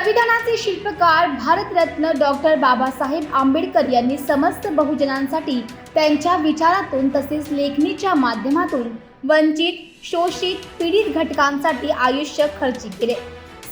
संविधानाचे शिल्पकार भारतरत्न डॉक्टर बाबासाहेब आंबेडकर यांनी समस्त बहुजनांसाठी त्यांच्या विचारातून तसेच लेखणीच्या माध्यमातून वंचित शोषित पीडित घटकांसाठी आयुष्य खर्चित केले.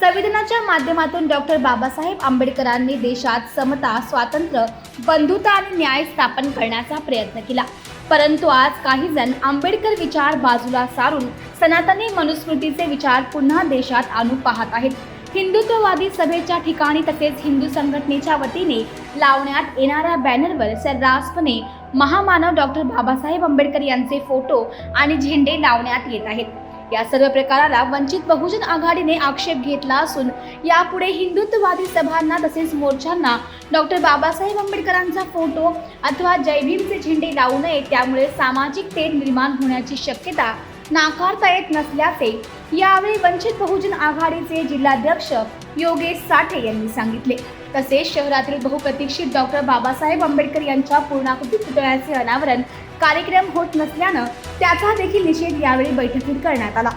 संविधानाच्या माध्यमातून डॉक्टर बाबासाहेब आंबेडकरांनी देशात समता स्वातंत्र्य बंधुता आणि न्याय स्थापन करण्याचा प्रयत्न केला. परंतु आज काही जण आंबेडकर विचार बाजूला सारून सनातनी मनुस्मृतीचे विचार पुन्हा देशात आणू पाहत आहेत. हिंदुत्ववादी सभेच्या ठिकाणी तसेच हिंदू संघटनेच्या वतीने लावण्यात येणाऱ्या बॅनरवर सर्रासपणे महामानव डॉक्टर बाबासाहेब आंबेडकर यांचे फोटो आणि झेंडे लावण्यात येत आहेत. या सर्व प्रकाराला वंचित बहुजन आघाडीने आक्षेप घेतला असून यापुढे हिंदुत्ववादी सभांना तसेच मोर्चांना डॉक्टर बाबासाहेब आंबेडकरांचा फोटो अथवा जयभीमचे झेंडे लावू नये त्यामुळे सामाजिक तेढ निर्माण होण्याची शक्यता नाकारता येत नसल्याचे यावेळी वंचित बहुजन आघाडीचे जिल्हाध्यक्ष योगेश साठे यांनी सांगितले. तसेच शहरातील बहुप्रतीक्षित डॉक्टर बाबासाहेब आंबेडकर यांच्या पूर्णाकृती पुतळ्याचे अनावरण कार्यक्रम होत नसल्यानं त्याचा देखील निषेध यावेळी बैठकीत करण्यात आला.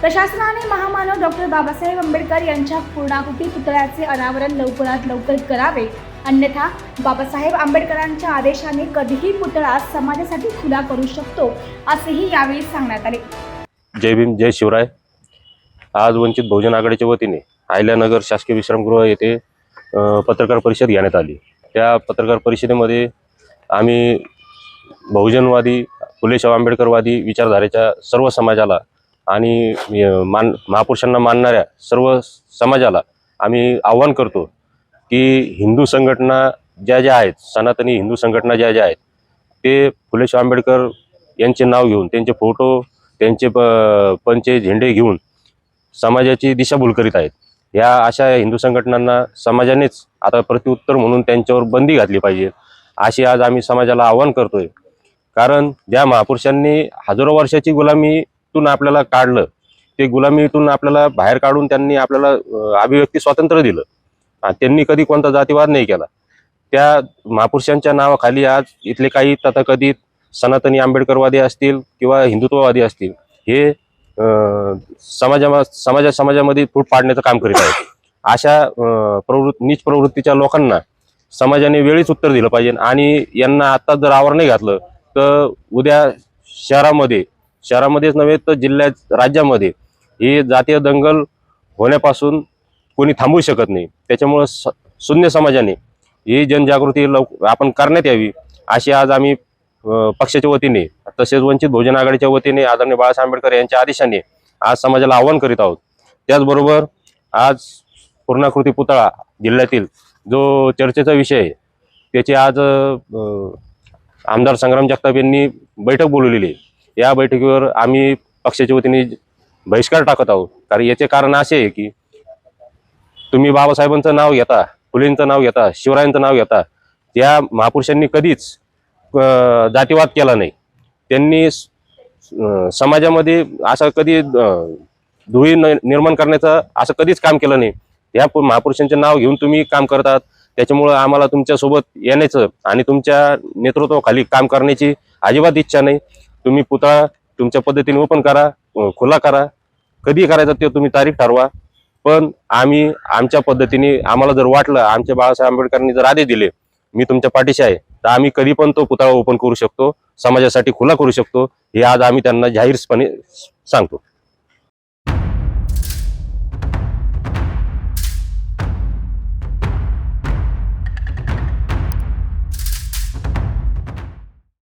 प्रशासनाने महामानव डॉक्टर बाबासाहेब आंबेडकर यांच्या पूर्णाकृती पुतळ्याचे अनावरण लवकरात लवकर करावे अन्यथा बाबासाहेब आंबेडकरांच्या आदेशाने कधीही पुतळा समाजासाठी खुला करू शकतो असेही यावेळी सांगण्यात आले. जय भीम जय शिवराय. आज वंचित बहुजन आघाडीच्या वतीने आयल्यानगर शासकीय विश्रामगृह येथे पत्रकार परिषद घेण्यात आली. त्या पत्रकार परिषदेमध्ये आम्ही बहुजनवादी फुलेशाह आंबेडकरवादी विचारधारेच्या सर्व समाजाला आणि मान महापुरुषांना मानणाऱ्या सर्व समाजाला आम्ही आव्हान करतो की हिंदू संघटना ज्या ज्या आहेत सनातनी हिंदू संघटना ज्या ज्या आहेत ते फुलेशाह आंबेडकर यांचे नाव घेऊन त्यांचे फोटो त्यांचे प पंचे झेंडे घेऊन समाजाची दिशाभूल करीत आहेत. या अशा हिंदू संघटनांना समाजानेच आता प्रत्युत्तर म्हणून त्यांच्यावर बंदी घातली पाहिजे अशी आज आम्ही समाजाला आव्हान करतोय. कारण ज्या महापुरुषांनी हजारो वर्षाची गुलामीतून आपल्याला काढलं ते गुलामीतून आपल्याला बाहेर काढून त्यांनी आपल्याला अभिव्यक्ती स्वातंत्र्य दिलं. त्यांनी कधी कोणता जातीवाद नाही केला. त्या महापुरुषांच्या नावाखाली आज इथले काही तथाकथित सनातनी आंबेडकरवादी असतील किंवा हिंदुत्ववादी असतील हे समाजामा समाजा समाजामध्ये फूट पाडण्याचं काम करीत आहेत. अशा प्रवृत्त नीच प्रवृत्तीच्या लोकांना समाजाने वेळीच उत्तर दिलं पाहिजे. आणि यांना आता जर आवर नाही घातलं तर उद्या शहरामध्ये शहरामध्येच नव्हे तर जिल्ह्यात राज्यामध्ये हे जातीय दंगल होण्यापासून कोणी थांबवू शकत नाही. त्याच्यामुळं स शून्य समाजाने ही जनजागृती लव आपण करण्यात यावी अशी आज आम्ही पक्षाच्या वतीने तसेच वंचित बहुजन आघाडीच्या वतीने आदरणीय बाळासाहेब आंबेडकर यांच्या आदेशाने आज समाजाला आव्हान करीत आहोत. त्याचबरोबर आज पूर्णाकृती पुतळा जिल्ह्यातील जो चर्चेचा विषय आहे त्याची आज आमदार संग्राम जगताप यांनी बैठक बोलवलेली आहे. या बैठकीवर आम्ही पक्षाच्या वतीने बहिष्कार टाकत आहोत. कारण याचे कारण असे आहे की तुम्ही बाबासाहेबांचं नाव घेता फुलेंचं नाव घेता शिवरायांचं नाव घेता त्या महापुरुषांनी कधीच जातीवाद केला नाही. त्यांनी समाजामध्ये असं कधी धुळी न- निर्माण करण्याचं असं कधीच काम केलं नाही. या पु- महापुरुषांचे नाव घेऊन तुम्ही काम करतात. त्याच्यामुळं आम्हाला तुमच्यासोबत येण्याचं आणि तुमच्या नेतृत्वाखाली काम करण्याची अजिबात इच्छा नाही. तुम्ही पुतळा तुमच्या पद्धतीने ओपन करा खुला करा. कधी करायचं ते तुम्ही तारीख ठरवा. पण आम्ही आमच्या पद्धतीने आम्हाला जर वाटलं आमच्या बाळासाहेब आंबेडकरांनी जर आदेश दिले मी तुमच्या पाठीशी आहे. तर आम्ही कधी पण तो पुतळा ओपन करू शकतो समाजासाठी खुला करू शकतो हे आज आम्ही त्यांना जाहीरपणे सांगतो.